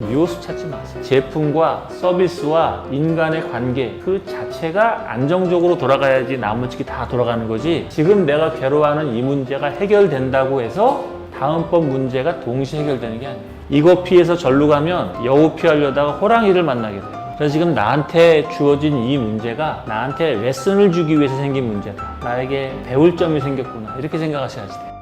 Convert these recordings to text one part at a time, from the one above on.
묘수 찾지 마세요. 제품과 서비스와 인간의 관계 그 자체가 안정적으로 돌아가야지 나머지 다 돌아가는 거지. 지금 내가 괴로워하는 이 문제가 해결된다고 해서 다음번 문제가 동시에 해결되는 게 아니에요. 이거 피해서 절로 가면 여우 피하려다가 호랑이를 만나게 돼요. 그래서 지금 나한테 주어진 이 문제가 나한테 레슨을 주기 위해서 생긴 문제다. 나에게 배울 점이 생겼구나. 이렇게 생각하셔야지 돼요.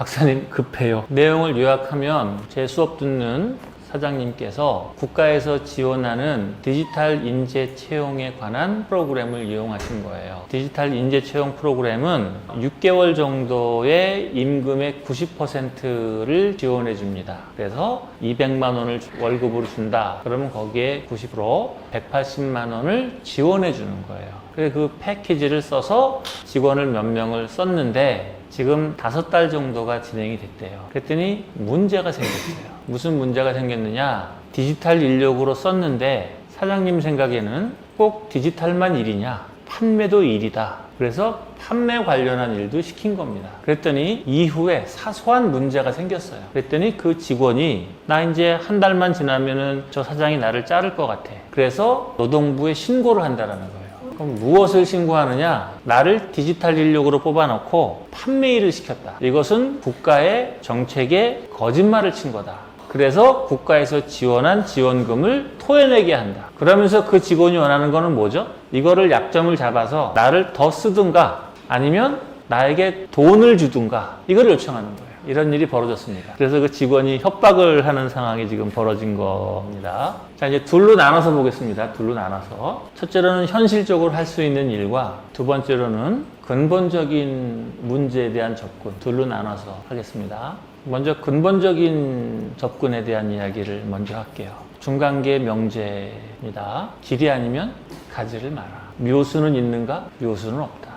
박사님 급해요. 내용을 요약하면 제 수업 듣는 사장님께서 국가에서 지원하는 디지털 인재 채용에 관한 프로그램을 이용하신 거예요. 디지털 인재 채용 프로그램은 6개월 정도의 임금의 90%를 지원해 줍니다. 그래서 200만 원을 월급으로 준다. 그러면 거기에 90% 180만 원을 지원해 주는 거예요. 그래서 그 패키지를 써서 직원을 몇 명을 썼는데 지금 다섯 달 정도가 진행이 됐대요. 그랬더니 문제가 생겼어요. 무슨 문제가 생겼느냐? 디지털 인력으로 썼는데 사장님 생각에는 꼭 디지털만 일이냐? 판매도 일이다. 그래서 판매 관련한 일도 시킨 겁니다. 그랬더니 이후에 사소한 문제가 생겼어요. 그랬더니 그 직원이 나 이제 한 달만 지나면은 저 사장이 나를 자를 것 같아. 그래서 노동부에 신고를 한다라는 거예요. 그럼 무엇을 신고하느냐? 나를 디지털 인력으로 뽑아놓고 판매 일을 시켰다. 이것은 국가의 정책에 거짓말을 친 거다. 그래서 국가에서 지원한 지원금을 토해내게 한다. 그러면서 그 직원이 원하는 거는 뭐죠? 이거를 약점을 잡아서 나를 더 쓰든가 아니면 나에게 돈을 주든가 이걸 요청하는 거예요. 이런 일이 벌어졌습니다. 그래서 그 직원이 협박을 하는 상황이 지금 벌어진 겁니다. 자, 이제 둘로 나눠서 보겠습니다. 둘로 나눠서. 첫째로는 현실적으로 할 수 있는 일과 두 번째로는 근본적인 문제에 대한 접근. 둘로 나눠서 하겠습니다. 먼저 근본적인 접근에 대한 이야기를 먼저 할게요. 중간계 명제입니다. 길이 아니면 가지를 마라. 묘수는 있는가? 묘수는 없다.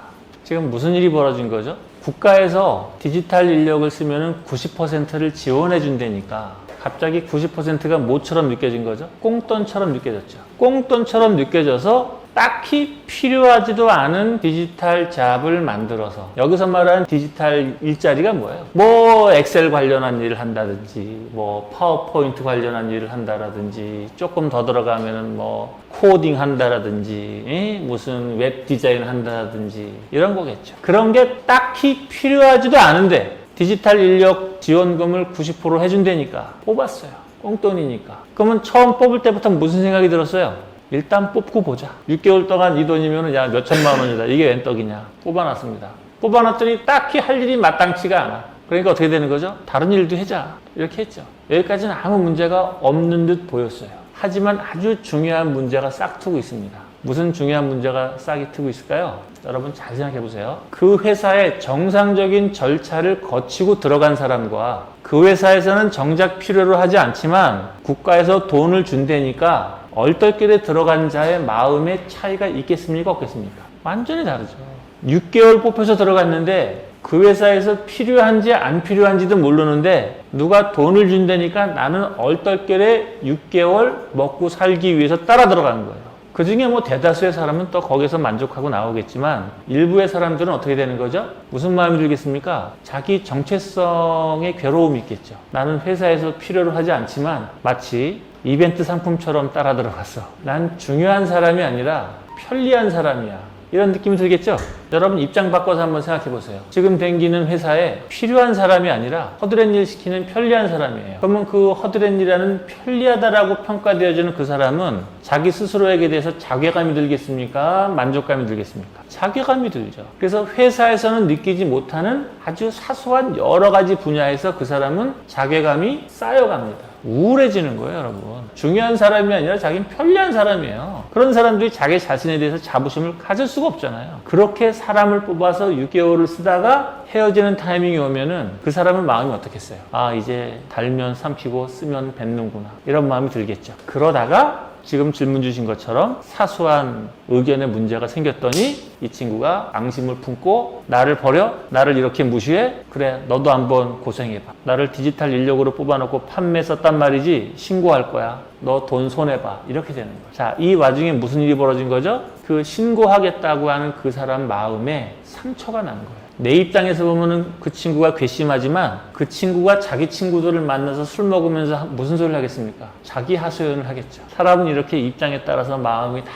지금 무슨 일이 벌어진 거죠? 국가에서 디지털 인력을 쓰면 90%를 지원해 준다니까 갑자기 90%가 뭐처럼 느껴진 거죠? 꽁돈처럼 느껴졌죠. 꽁돈처럼 느껴져서 딱히 필요하지도 않은 디지털 잡을 만들어서 여기서 말하는 디지털 일자리가 뭐예요? 뭐 엑셀 관련한 일을 한다든지 뭐 파워포인트 관련한 일을 한다라든지 조금 더 들어가면은 뭐 코딩 한다라든지 에? 무슨 웹 디자인 한다라든지 이런 거겠죠. 그런 게 딱히 필요하지도 않은데 디지털 인력 지원금을 90% 해준다니까 뽑았어요. 꽁돈이니까. 그러면 처음 뽑을 때부터 무슨 생각이 들었어요? 일단 뽑고 보자. 6개월 동안 이 돈이면 야 몇천만 원이다. 이게 웬 떡이냐. 뽑아놨습니다. 뽑아놨더니 딱히 할 일이 마땅치가 않아. 그러니까 어떻게 되는 거죠? 다른 일도 해자. 이렇게 했죠. 여기까지는 아무 문제가 없는 듯 보였어요. 하지만 아주 중요한 문제가 싹 트고 있습니다. 무슨 중요한 문제가 싹이 트고 있을까요? 여러분 잘 생각해 보세요. 그 회사의 정상적인 절차를 거치고 들어간 사람과 그 회사에서는 정작 필요로 하지 않지만 국가에서 돈을 준다니까 얼떨결에 들어간 자의 마음의 차이가 있겠습니까? 없겠습니까? 완전히 다르죠. 6개월 뽑혀서 들어갔는데 그 회사에서 필요한지 안 필요한지도 모르는데 누가 돈을 준다니까 나는 얼떨결에 6개월 먹고 살기 위해서 따라 들어가는 거예요. 그 중에 뭐 대다수의 사람은 또 거기서 만족하고 나오겠지만 일부의 사람들은 어떻게 되는 거죠? 무슨 마음이 들겠습니까? 자기 정체성의 괴로움이 있겠죠. 나는 회사에서 필요로 하지 않지만 마치 이벤트 상품처럼 따라 들어갔어. 난 중요한 사람이 아니라 편리한 사람이야. 이런 느낌이 들겠죠? 여러분 입장 바꿔서 한번 생각해 보세요. 지금 댕기는 회사에 필요한 사람이 아니라 허드렛 일 시키는 편리한 사람이에요. 그러면 그 허드렛 일하는 편리하다라고 평가되어지는 그 사람은 자기 스스로에게 대해서 자괴감이 들겠습니까? 만족감이 들겠습니까? 자괴감이 들죠. 그래서 회사에서는 느끼지 못하는 아주 사소한 여러 가지 분야에서 그 사람은 자괴감이 쌓여갑니다. 우울해지는 거예요, 여러분. 중요한 사람이 아니라 자기는 편리한 사람이에요. 그런 사람들이 자기 자신에 대해서 자부심을 가질 수가 없잖아요. 그렇게 사람을 뽑아서 6개월을 쓰다가 헤어지는 타이밍이 오면은 그 사람의 마음이 어떻겠어요? 아, 이제 달면 삼키고 쓰면 뱉는구나. 이런 마음이 들겠죠. 그러다가 지금 질문 주신 것처럼 사소한 의견에 문제가 생겼더니 이 친구가 앙심을 품고 나를 버려? 나를 이렇게 무시해? 그래 너도 한번 고생해봐 나를 디지털 인력으로 뽑아놓고 판매 썼단 말이지 신고할 거야 너 돈 손해봐 이렇게 되는 거야 자이 와중에 무슨 일이 벌어진 거죠? 그 신고하겠다고 하는 그 사람 마음에 상처가 난 거예요 내 입장에서 보면은 그 친구가 괘씸하지만 그 친구가 자기 친구들을 만나서 술 먹으면서 하- 무슨 소리를 하겠습니까? 자기 하소연을 하겠죠. 사람은 이렇게 입장에 따라서 마음이 다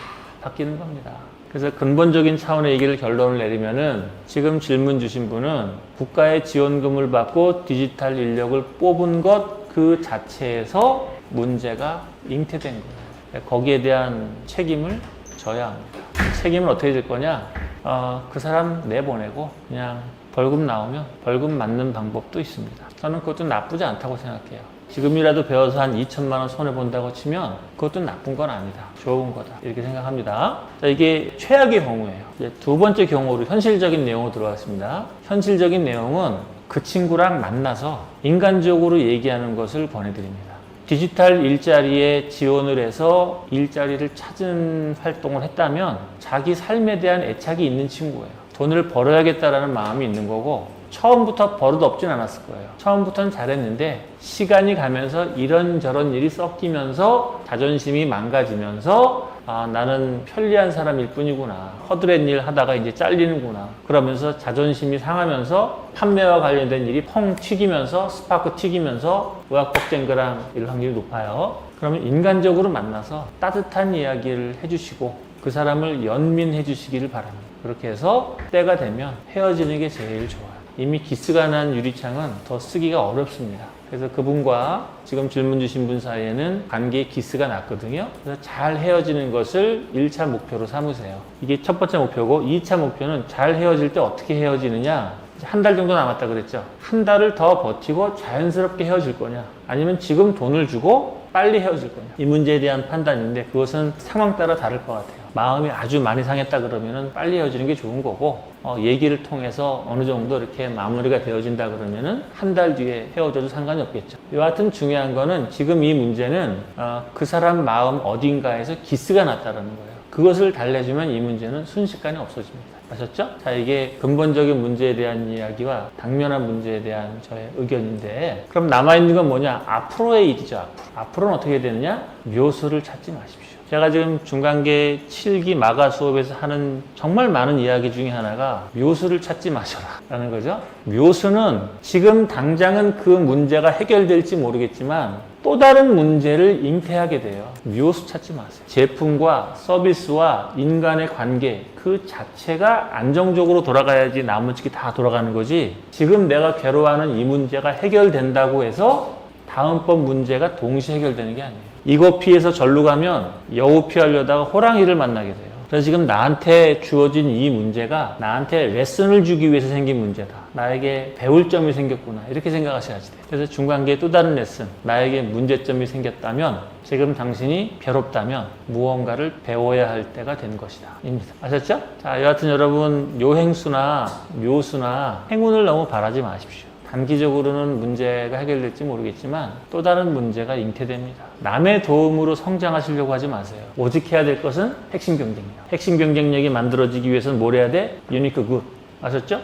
바뀌는 겁니다. 그래서 근본적인 차원의 얘기를 결론을 내리면은 지금 질문 주신 분은 국가의 지원금을 받고 디지털 인력을 뽑은 것 그 자체에서 문제가 잉태된 거예요. 거기에 대한 책임을 져야 합니다. 책임은 어떻게 질 거냐? 어, 그 사람 내보내고 그냥 벌금 나오면 벌금 맞는 방법도 있습니다. 저는 그것도 나쁘지 않다고 생각해요. 지금이라도 배워서 한 2천만 원 손해 본다고 치면 그것도 나쁜 건 아니다. 좋은 거다. 이렇게 생각합니다. 자, 이게 최악의 경우예요. 이제 두 번째 경우로 현실적인 내용으로 들어갔습니다. 현실적인 내용은 그 친구랑 만나서 인간적으로 얘기하는 것을 권해드립니다. 디지털 일자리에 지원을 해서 일자리를 찾은 활동을 했다면 자기 삶에 대한 애착이 있는 친구예요. 돈을 벌어야겠다라는 마음이 있는 거고 처음부터 버릇 없진 않았을 거예요. 처음부터는 잘했는데 시간이 가면서 이런저런 일이 섞이면서 자존심이 망가지면서 아, 나는 편리한 사람일 뿐이구나. 허드렛 일 하다가 이제 잘리는구나. 그러면서 자존심이 상하면서 판매와 관련된 일이 펑 튀기면서 스파크 튀기면서 의학복쟁거랑 이럴 확률이 높아요. 그러면 인간적으로 만나서 따뜻한 이야기를 해주시고 그 사람을 연민해 주시기를 바랍니다. 그렇게 해서 때가 되면 헤어지는 게 제일 좋아요. 이미 기스가 난 유리창은 더 쓰기가 어렵습니다. 그래서 그분과 지금 질문 주신 분 사이에는 관계에 기스가 났거든요. 그래서 잘 헤어지는 것을 1차 목표로 삼으세요. 이게 첫 번째 목표고 2차 목표는 잘 헤어질 때 어떻게 헤어지느냐. 한달 정도 남았다 그랬죠. 한 달을 더 버티고 자연스럽게 헤어질 거냐. 아니면 지금 돈을 주고 빨리 헤어질 거냐. 이 문제에 대한 판단인데 그것은 상황 따라 다를 것 같아요. 마음이 아주 많이 상했다 그러면은 빨리 헤어지는 게 좋은 거고 어, 얘기를 통해서 어느 정도 이렇게 마무리가 되어진다 그러면은 한 달 뒤에 헤어져도 상관이 없겠죠. 여하튼 중요한 거는 지금 이 문제는 어, 그 사람 마음 어딘가에서 기스가 났다라는 거예요. 그것을 달래주면 이 문제는 순식간에 없어집니다. 아셨죠? 자, 이게 근본적인 문제에 대한 이야기와 당면한 문제에 대한 저의 의견인데, 그럼 남아있는 건 뭐냐? 앞으로의 일이죠, 앞으로. 앞으로는 어떻게 되느냐? 묘수를 찾지 마십시오. 제가 지금 중간계 7기 마가 수업에서 하는 정말 많은 이야기 중에 하나가 묘수를 찾지 마셔라. 라는 거죠. 묘수는 지금 당장은 그 문제가 해결될지 모르겠지만 또 다른 문제를 잉태하게 돼요. 묘수 찾지 마세요. 제품과 서비스와 인간의 관계 그 자체가 안정적으로 돌아가야지 나머지 다 돌아가는 거지. 지금 내가 괴로워하는 이 문제가 해결된다고 해서 다음번 문제가 동시에 해결되는 게 아니에요. 이거 피해서 절로 가면 여우 피하려다가 호랑이를 만나게 돼요. 그래서 지금 나한테 주어진 이 문제가 나한테 레슨을 주기 위해서 생긴 문제다. 나에게 배울 점이 생겼구나. 이렇게 생각하셔야지 돼요. 그래서 중간계에 또 다른 레슨, 나에게 문제점이 생겼다면 지금 당신이 괴롭다면 무언가를 배워야 할 때가 된 것이다. 입니다. 아셨죠? 자, 여하튼 여러분 요행수나 묘수나 행운을 너무 바라지 마십시오. 단기적으로는 문제가 해결될지 모르겠지만 또 다른 문제가 잉태됩니다. 남의 도움으로 성장하시려고 하지 마세요. 오직 해야 될 것은 핵심 경쟁력. 핵심 경쟁력이 만들어지기 위해서는 뭘 해야 돼? 유니크 굿. 아셨죠?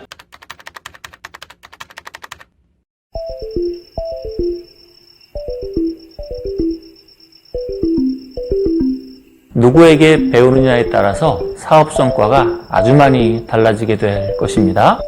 누구에게 배우느냐에 따라서 사업 성과가 아주 많이 달라지게 될 것입니다.